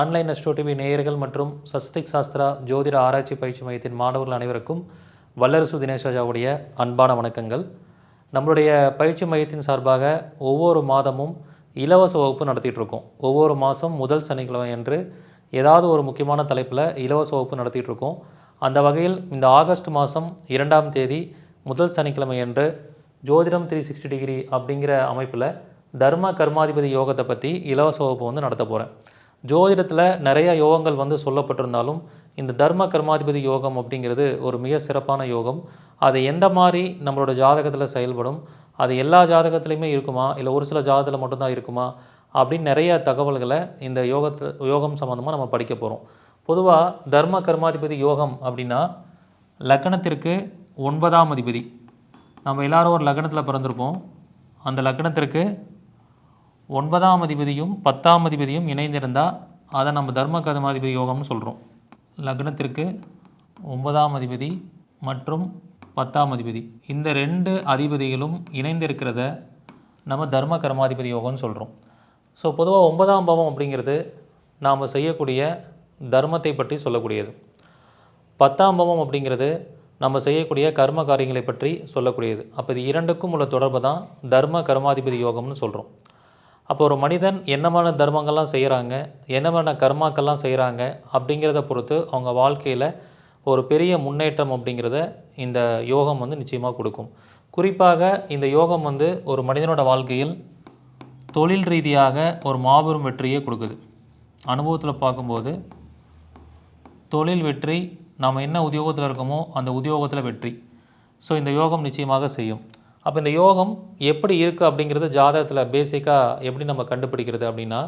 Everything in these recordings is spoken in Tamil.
ஆன்லைன் எஸ்டோ டிவி நேயர்கள் மற்றும் சஸ்திக் சாஸ்திரா ஜோதிட ஆராய்ச்சி பயிற்சி மையத்தின் மாணவர்கள் அனைவருக்கும் வல்லரசு தினேஷாஜாவுடைய அன்பான வணக்கங்கள். நம்மளுடைய பயிற்சி மையத்தின் சார்பாக ஒவ்வொரு மாதமும் இலவச வகுப்பு நடத்திட்டுருக்கோம். ஒவ்வொரு மாதம் முதல் சனிக்கிழமை அன்று ஏதாவது ஒரு முக்கியமான தலைப்பில் இலவச வகுப்பு நடத்திட்டுருக்கோம். அந்த வகையில் இந்த ஆகஸ்ட் மாதம் இரண்டாம் தேதி முதல் சனிக்கிழமை என்று ஜோதிடம் த்ரீ சிக்ஸ்டி டிகிரி அப்படிங்கிற அமைப்பில் தர்ம கர்மாதிபதி யோகத்தை பற்றி இலவச வகுப்பு வந்து நடத்த போகிறேன் ஜோதிடத்தில் நிறைய யோகங்கள் வந்து சொல்லப்பட்டிருந்தாலும் இந்த தர்ம கர்மாதிபதி யோகம் அப்படிங்கிறது ஒரு மிக சிறப்பான யோகம். அது எந்த மாதிரி நம்மளோட ஜாதகத்தில் செயல்படும்? அது எல்லா ஜாதகத்துலேயுமே இருக்குமா? இல்லை ஒரு சில ஜாதகத்தில் மட்டும்தான் இருக்குமா? அப்படின்னு நிறைய தகவல்களை இந்த யோகத்தில் யோகம் சம்மந்தமாக நம்ம படிக்க போகிறோம் பொதுவாக தர்ம கர்மாதிபதி யோகம் அப்படின்னா லக்னத்திற்கு ஒன்பதாம் அதிபதி. நம்ம எல்லாரும் ஒரு லக்னத்தில் பிறந்திருப்போம். அந்த லக்னத்திற்கு ஒன்பதாம் அதிபதியும் பத்தாம் அதிபதியும் இணைந்திருந்தால் அதை நம்ம தர்ம கர்மாதிபதி யோகம்னு சொல்கிறோம் லக்னத்திற்கு ஒன்பதாம் அதிபதி மற்றும் பத்தாம் அதிபதி. இந்த ரெண்டு அதிபதிகளும் இணைந்திருக்கிறத நம்ம தர்ம கர்மாதிபதி யோகம்னு சொல்கிறோம் ஸோ பொதுவாக ஒன்பதாம் பாவம் அப்படிங்கிறது நாம் செய்யக்கூடிய தர்மத்தை பற்றி சொல்லக்கூடியது. பத்தாம் பாவம் அப்படிங்கிறது நம்ம செய்யக்கூடிய கர்ம காரியங்களை பற்றி சொல்லக்கூடியது. அப்போ இது இரண்டுக்கும் உள்ள தொடர்பு தான் தர்ம கர்மாதிபதி யோகம்னு சொல்கிறோம் அப்போ ஒரு மனிதன் என்னமான தர்மங்கள்லாம் செய்கிறாங்க என்னமான கர்மாக்கள்லாம் செய்கிறாங்க அப்படிங்கிறத பொறுத்து அவங்க வாழ்க்கையில் ஒரு பெரிய முன்னேற்றம் அப்படிங்கிறத இந்த யோகம் வந்து நிச்சயமாக கொடுக்கும். குறிப்பாக இந்த யோகம் வந்து ஒரு மனிதனோட வாழ்க்கையில் தொழில் ரீதியாக ஒரு மாபெரும் வெற்றியை கொடுக்குது. அனுபவத்தில் பார்க்கும்போது தொழில் வெற்றி நாம் என்ன உத்தியோகத்தில் இருக்கோமோ அந்த உத்தியோகத்தில் வெற்றி. ஸோ இந்த யோகம் நிச்சயமாக செய்யும். அப்போ இந்த யோகம் எப்படி இருக்குது அப்படிங்கிறது ஜாதகத்தில் பேசிக்காக எப்படி நம்ம கண்டுபிடிக்கிறது அப்படின்னா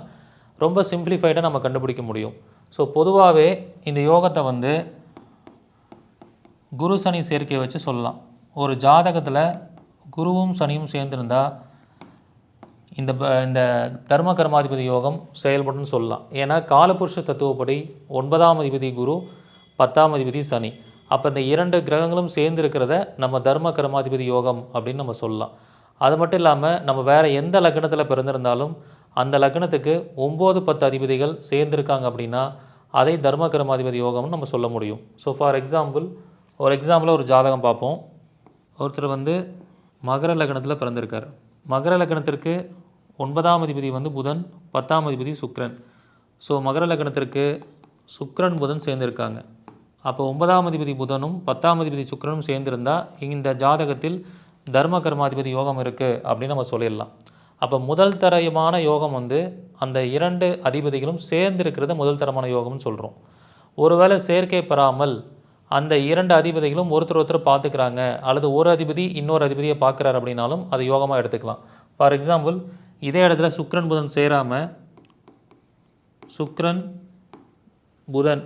ரொம்ப சிம்பிளிஃபைடாக நம்ம கண்டுபிடிக்க முடியும். ஸோ பொதுவாகவே இந்த யோகத்தை வந்து குரு சனி சேர்க்கையை வச்சு சொல்லலாம். ஒரு ஜாதகத்தில் குருவும் சனியும் சேர்ந்துருந்தால் இந்த ப இந்த தர்ம கர்மாதிபதி யோகம் செயல்படும்னு சொல்லலாம். ஏன்னா காலபுருஷ தத்துவப்படி ஒன்பதாம் அதிபதி குரு பத்தாம் அதிபதி சனி. அப்போ இந்த இரண்டு கிரகங்களும் சேர்ந்து இருக்கிறத நம்ம தர்ம கர்மாதிபதி யோகம் அப்படின்னு நம்ம சொல்லலாம். அது மட்டும் இல்லாமல் நம்ம வேறு எந்த லக்னத்தில் பிறந்திருந்தாலும் அந்த லக்னத்துக்கு ஒம்பது பத்து அதிபதிகள் சேர்ந்துருக்காங்க அப்படின்னா அதை தர்ம கர்மாதிபதி யோகம்னு நம்ம சொல்ல முடியும். ஸோ ஃபார் எக்ஸாம்பிள் ஒரு எக்ஸாம்பிளாக ஒரு ஜாதகம் பார்ப்போம். ஒருத்தர் வந்து மகர லக்னத்தில் பிறந்திருக்கார். மகர லக்னத்திற்கு ஒன்பதாம் அதிபதி வந்து புதன் பத்தாம் அதிபதி சுக்ரன் ஸோ மகர லக்னத்திற்கு சுக்ரன் புதன் சேர்ந்திருக்காங்க. அப்போ ஒன்பதாம் அதிபதி புதனும் பத்தாம் அதிபதி சுக்கரனும் சேர்ந்திருந்தா இந்த ஜாதகத்தில் தர்ம கர்மாதிபதி யோகம் இருக்குது அப்படின்னு நம்ம சொல்லிடலாம். அப்போ முதல் தரமான யோகம் வந்து அந்த இரண்டு அதிபதிகளும் சேர்ந்திருக்கிறத முதல் தரமான யோகம்னு சொல்கிறோம் ஒருவேளை சேர்க்கை பெறாமல் அந்த இரண்டு அதிபதிகளும் ஒருத்தர் ஒருத்தர் பார்த்துக்கிறாங்க அல்லது ஒரு அதிபதி இன்னொரு அதிபதியை பார்க்குறாரு அப்படின்னாலும் அது யோகமாக எடுத்துக்கலாம். ஃபார் எக்ஸாம்பிள் இதே இடத்துல சுக்ரன் புதன் சேராமல் சுக்ரன் புதன்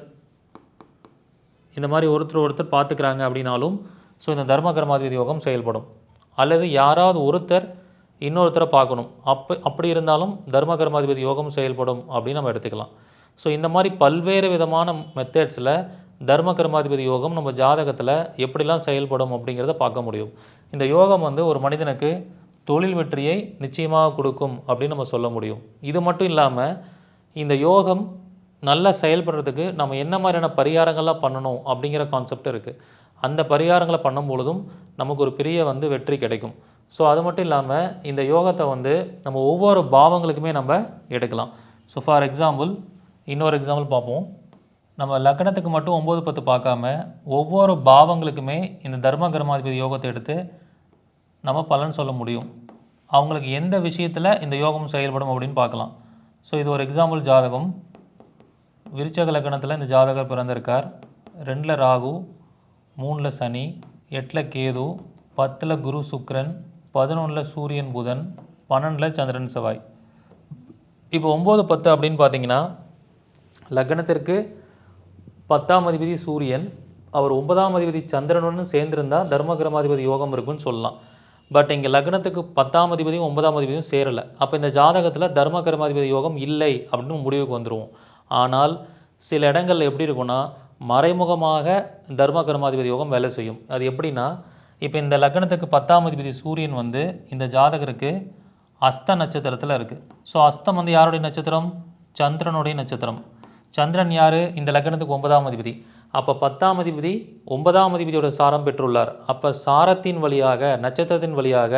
இந்த மாதிரி ஒருத்தர் ஒருத்தர் பார்த்துக்கிறாங்க அப்படின்னாலும் ஸோ இந்த தர்ம கர்மாதிபதி யோகம் செயல்படும். அல்லது யாராவது ஒருத்தர் இன்னொருத்தரை பார்க்கணும். அப்போ அப்படி இருந்தாலும் தர்ம கர்மாதிபதி யோகம் செயல்படும் அப்படின்னு நம்ம எடுத்துக்கலாம். ஸோ இந்த மாதிரி பல்வேறு விதமான மெத்தட்ஸில் தர்ம கர்மாதிபதி யோகம் நம்ம ஜாதகத்தில் எப்படிலாம் செயல்படும் அப்படிங்கிறத பார்க்க முடியும். இந்த யோகம் வந்து ஒரு மனிதனுக்கு தொழில் வெற்றியை நிச்சயமாக கொடுக்கும் அப்படின்னு நம்ம சொல்ல முடியும். இது மட்டும் இல்லாமல் இந்த யோகம் நல்லா செயல்படுறதுக்கு நம்ம என்ன மாதிரியான பரிகாரங்கள்லாம் பண்ணணும் அப்படிங்கிற கான்செப்ட் இருக்குது அந்த பரிகாரங்களை பண்ணும் பொழுதும் நமக்கு ஒரு பெரிய வந்து வெற்றி கிடைக்கும். ஸோ அது மட்டும் இல்லாமல் இந்த யோகத்தை வந்து நம்ம ஒவ்வொரு பாவங்களுக்குமே நம்ம எடுக்கலாம். ஸோ ஃபார் எக்ஸாம்பிள் இன்னொரு எக்ஸாம்பிள் பார்ப்போம். நம்ம லக்னத்துக்கு மட்டும் ஒம்பது பத்து பார்க்காம ஒவ்வொரு பாவங்களுக்குமே இந்த தர்ம கர்மாதிபதி யோகத்தை எடுத்து நம்ம பலன் சொல்ல முடியும். அவங்களுக்கு எந்த விஷயத்தில் இந்த யோகம் செயல்படும் அப்படின்னு பார்க்கலாம். ஸோ இது ஒரு எக்ஸாம்பிள் ஜாதகம். விருச்சக லக்கணத்தில் இந்த ஜாதகர் பிறந்திருக்கார். ரெண்டில் ராகு மூணில் சனி எட்டில் கேது பத்தில் குரு சுக்ரன் பதினொன்றில் சூரியன் புதன் பன்னெண்டில் சந்திரன் செவ்வாய். இப்போ ஒம்பது பத்து அப்படின்னு பார்த்தீங்கன்னா லக்னத்திற்கு பத்தாம் அதிபதி சூரியன் அவர் ஒன்பதாம் அதிபதி சந்திரனுடன் சேர்ந்திருந்தால் தர்மகிரமாதிபதி யோகம் இருக்குன்னு சொல்லலாம். பட் இங்கே லக்னத்துக்கு பத்தாம் அதிபதியும் ஒன்பதாம் அதிபதியும் சேரலை. அப்போ இந்த ஜாதகத்தில் தர்ம கர்மாதிபதி யோகம் இல்லை அப்படின்னு முடிவுக்கு வந்துடுவோம் ஆனால் சில இடங்களில் எப்படி இருக்குன்னா மறைமுகமாக தர்ம கர்மாதிபதி யோகம் வேலை செய்யும். அது எப்படின்னா இப்போ இந்த லக்னத்துக்கு பத்தாம் அதிபதி சூரியன் வந்து இந்த ஜாதகருக்கு அஸ்த நட்சத்திரத்தில் இருக்குது ஸோ அஸ்தம் வந்து யாருடைய நட்சத்திரம்? சந்திரனுடைய நட்சத்திரம். சந்திரன் யார்? இந்த லக்னத்துக்கு ஒன்பதாம் அதிபதி. அப்போ பத்தாம் அதிபதி ஒன்பதாம் அதிபதியோட சாரம் பெற்றுள்ளார். அப்போ சாரத்தின் வழியாக நட்சத்திரத்தின் வழியாக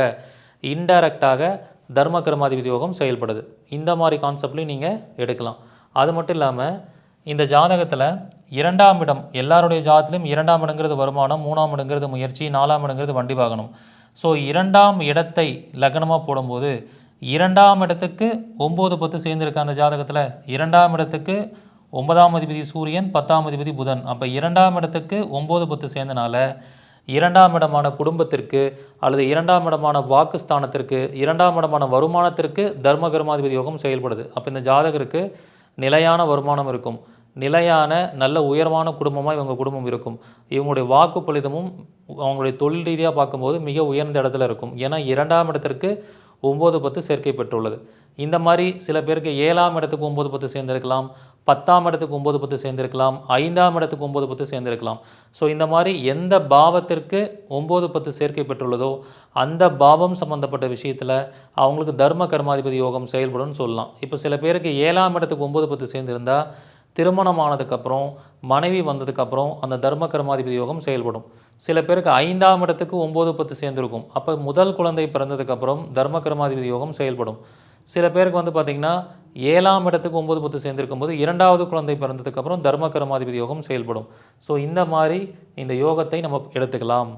இன்டைரக்டாக தர்ம கர்மாதிபதி யோகம் செயல்படுது. இந்த மாதிரி கான்செப்ட்லையும் நீங்கள் எடுக்கலாம். அது மட்டும் இல்லாமல் இந்த ஜாதகத்தில் இரண்டாம் இடம் எல்லாருடைய ஜாதத்திலும் இரண்டாம் இடங்கிறது வருமானம் மூணாம் இடங்கிறது முயற்சி நாலாம் இடங்கிறது வண்டி வாகனம். ஸோ இரண்டாம் இடத்தை லக்னமாக போடும்போது இரண்டாம் இடத்துக்கு ஒம்பது பத்து சேர்ந்துருக்கு அந்த ஜாதகத்தில் இரண்டாம் இடத்துக்கு ஒன்பதாம் அதிபதி சூரியன் பத்தாம் அதிபதி புதன். அப்போ இரண்டாம் இடத்துக்கு ஒம்பது பத்து சேர்ந்தனால இரண்டாம் இடமான குடும்பத்திற்கு அல்லது இரண்டாம் இடமான வாக்குஸ்தானத்திற்கு இரண்டாம் இடமான வருமானத்திற்கு தர்ம கர்மாதிபதி யோகம் செயல்படுது. அப்போ இந்த ஜாதகருக்கு நிலையான வருமானம் இருக்கும். நிலையான நல்ல உயர்வான குடும்பமாக இவங்க குடும்பம் இருக்கும். இவங்களுடைய வாக்கு பலிதமும் அவங்களுடைய தொழில் ரீதியாக பார்க்கும்போது மிக உயர்ந்த இடத்துல இருக்கும். ஏன்னா இரண்டாம் இடத்திற்கு ஒம்பது பத்து சேர்க்கை பெற்றுள்ளது. இந்த மாதிரி சில பேருக்கு ஏழாம் இடத்துக்கு ஒம்பது பத்து சேர்ந்திருக்கலாம் பத்தாம் இடத்துக்கு ஒம்பது பத்து சேர்ந்திருக்கலாம் ஐந்தாம் இடத்துக்கு ஒம்பது பத்து சேர்ந்திருக்கலாம். ஸோ இந்த மாதிரி எந்த பாவத்திற்கு ஒம்பது பத்து சேர்க்கை பெற்றுள்ளதோ அந்த பாவம் சம்பந்தப்பட்ட விஷயத்தில் அவங்களுக்கு தர்ம கர்மாதிபதி யோகம் செயல்படும்னு சொல்லலாம். இப்போ சில பேருக்கு ஏழாம் இடத்துக்கு ஒம்பது பத்து சேர்ந்திருந்தா திருமணம் ஆனதுக்கப்புறம் மனைவி வந்ததுக்கப்புறம் அந்த தர்ம கர்மாதிபதி யோகம் செயல்படும். சில பேருக்கு ஐந்தாம் இடத்துக்கு ஒம்பது பத்து சேர்ந்துருக்கும். அப்போ முதல் குழந்தை பிறந்ததுக்கப்புறம் தர்ம கர்மாதிபதி யோகம் செயல்படும். சில பேருக்கு வந்து பார்த்திங்கன்னா ஏழாம் இடத்துக்கு ஒம்பது பத்து சேர்ந்திருக்கும் போது இரண்டாவது குழந்தை பிறந்ததுக்கப்புறம் தர்ம கர்மாதிபதி யோகம் செயல்படும். ஸோ இந்த மாதிரி இந்த யோகத்தை நம்ம எடுத்துக்கலாம்.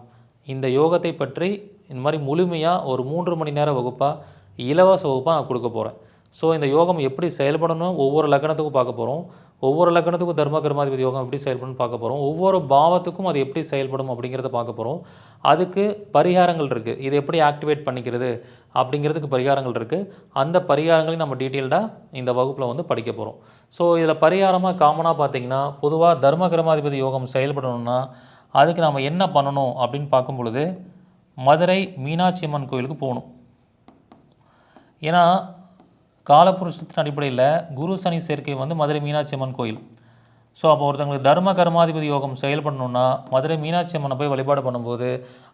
இந்த யோகத்தை பற்றி இந்த மாதிரி முழுமையாக ஒரு மூன்று மணி நேர வகுப்பாக இலவச வகுப்பாக நான் கொடுக்க போகிறேன் ஸோ இந்த யோகம் எப்படி செயல்படணும் ஒவ்வொரு லக்னத்துக்கும் பார்க்க போகிறோம் ஒவ்வொரு லக்கணத்துக்கும் தர்ம கர்மாதிபதி யோகம் எப்படி செயல்படும் பார்க்க போகிறோம் ஒவ்வொரு பாவத்துக்கும் அது எப்படி செயல்படும் அப்படிங்கிறத பார்க்க போகிறோம் அதுக்கு பரிகாரங்கள் இருக்குது இது எப்படி ஆக்டிவேட் பண்ணிக்கிறது அப்படிங்கிறதுக்கு பரிகாரங்கள் இருக்குது அந்த பரிகாரங்களையும் நம்ம டீட்டெயில்டாக இந்த வகுப்பில் வந்து படிக்க போகிறோம் ஸோ இதில் பரிகாரமாக காமனாக பார்த்தீங்கன்னா பொதுவாக தர்ம கர்மாதிபதி யோகம் செயல்படணும்னா அதுக்கு நாம் என்ன பண்ணணும் அப்படின்னு பார்க்கும் பொழுது மதுரை மீனாட்சி அம்மன் கோயிலுக்கு போகணும். ஏன்னா காலபுருஷத்தின் அடிப்படையில் குரு சனி சேர்க்கை வந்து மதுரை மீனாட்சி அம்மன் கோயில். ஸோ அப்போ ஒருத்தவங்களுக்கு தர்ம கர்மாதிபதி யோகம் செயல்படணும்னா மதுரை மீனாட்சி அம்மனை போய் வழிபாடு பண்ணும்போது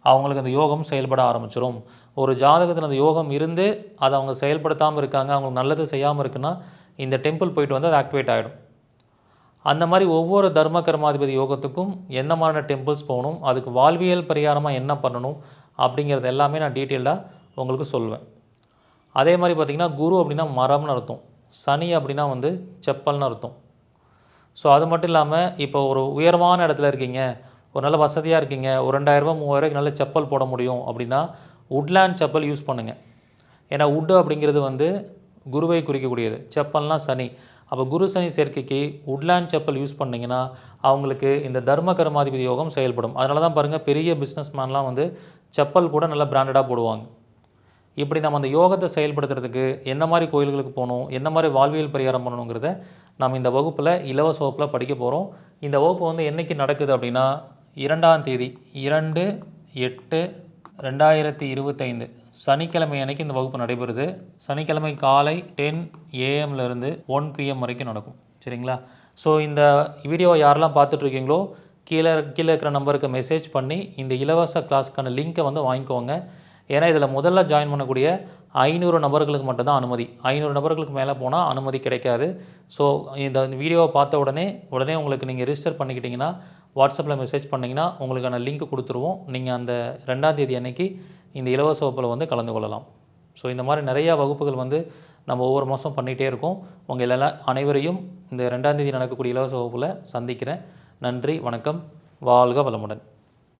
அவங்களுக்கு அந்த யோகம் செயல்பட ஆரம்பிச்சிடும் ஒரு ஜாதகத்தில் அந்த யோகம் இருந்து அதை அவங்க செயல்படுத்தாமல் இருக்காங்க அவங்களுக்கு நல்லது செய்யாமல் இருக்குன்னா இந்த டெம்பிள் போயிட்டு வந்து அது ஆக்டிவேட் ஆகிடும் அந்த மாதிரி ஒவ்வொரு தர்ம கர்மாதிபதி யோகத்துக்கும் என்ன மாதிரியான டெம்பிள்ஸ் போகணும் அதுக்கு வாழ்வியல் பரிகாரமாக என்ன பண்ணணும் அப்படிங்கிறது எல்லாமே நான் டீட்டெயில்டாக உங்களுக்கு சொல்வேன். அதே மாதிரி பார்த்திங்கன்னா குரு அப்படின்னா மரம்னு அர்த்தம். சனி அப்படின்னா வந்து செப்பல்னு அர்த்தம். ஸோ அது மட்டும் இல்லாமல் இப்போ ஒரு உயர்வான இடத்துல இருக்கீங்க ஒரு நல்ல வசதியாக இருக்கீங்க ஒரு ரெண்டாயிரரூபா மூவாயிரூபாய்க்கு நல்ல செப்பல் போட முடியும் அப்படின்னா உட்லேண்ட் செப்பல் யூஸ் பண்ணுங்கள் ஏன்னா உட்டு அப்படிங்கிறது வந்து குருவை குறிக்கக்கூடியது. செப்பல்னால் சனி. அப்போ குரு சனி சேர்க்கைக்கு உட்லேண்ட் செப்பல் யூஸ் பண்ணிங்கன்னா அவங்களுக்கு இந்த தர்ம கர்மாதிபதி யோகம் செயல்படும். அதனால தான் பாருங்கள் பெரிய பிஸ்னஸ் மேன்லாம் வந்து செப்பல் கூட நல்லா பிராண்டடாக போடுவாங்க. இப்படி நம்ம அந்த யோகத்தை செயல்படுத்துறதுக்கு எந்த மாதிரி கோயில்களுக்கு போகணும் எந்த மாதிரி வாழ்வியல் பரிகாரம் பண்ணணுங்கிறத நம்ம இந்த வகுப்பில் இலவச வகுப்பில் படிக்க போகிறோம் இந்த வகுப்பு வந்து என்றைக்கு நடக்குது அப்படின்னா இரண்டாம் தேதி இரண்டு எட்டு ரெண்டாயிரத்தி இருபத்தைந்து சனிக்கிழமை அன்னைக்கு இந்த வகுப்பு நடைபெறுது. சனிக்கிழமை காலை டென் ஏஎம்லேருந்து ஒன் பிஎம் வரைக்கும் நடக்கும். சரிங்களா? ஸோ இந்த வீடியோவை யாரெல்லாம் பார்த்துட்ருக்கீங்களோ கீழே கீழே இருக்கிற நம்பருக்கு மெசேஜ் பண்ணி இந்த இலவச கிளாஸுக்கான லிங்க்கை வந்து வாங்கிக்கோங்க. ஏன்னா இதில் முதல்ல ஜாயின் பண்ணக்கூடிய ஐநூறு நபர்களுக்கு மட்டும்தான் அனுமதி. ஐநூறு நபர்களுக்கு மேலே போனால் அனுமதி கிடைக்காது. ஸோ இந்த வீடியோவை பார்த்த உடனே உடனே உங்களுக்கு நீங்கள் ரிஜிஸ்டர் பண்ணிக்கிட்டிங்கன்னா வாட்ஸ்அப்பில் மெசேஜ் பண்ணிங்கன்னா உங்களுக்கான லிங்க் கொடுத்துருவோம். நீங்கள் அந்த ரெண்டாம் தேதி அன்னைக்கு இந்த இலவச வகுப்பில் வந்து கலந்து கொள்ளலாம். ஸோ இந்த மாதிரி நிறையா வகுப்புகள் வந்து நம்ம ஒவ்வொரு மாதம் பண்ணிகிட்டே இருக்கோம். உங்கள் எல்லா அனைவரையும் இந்த ரெண்டாம் தேதி நடக்கக்கூடிய இலவச வகுப்பில் சந்திக்கிறேன். நன்றி வணக்கம். வாழ்க வளமுடன்.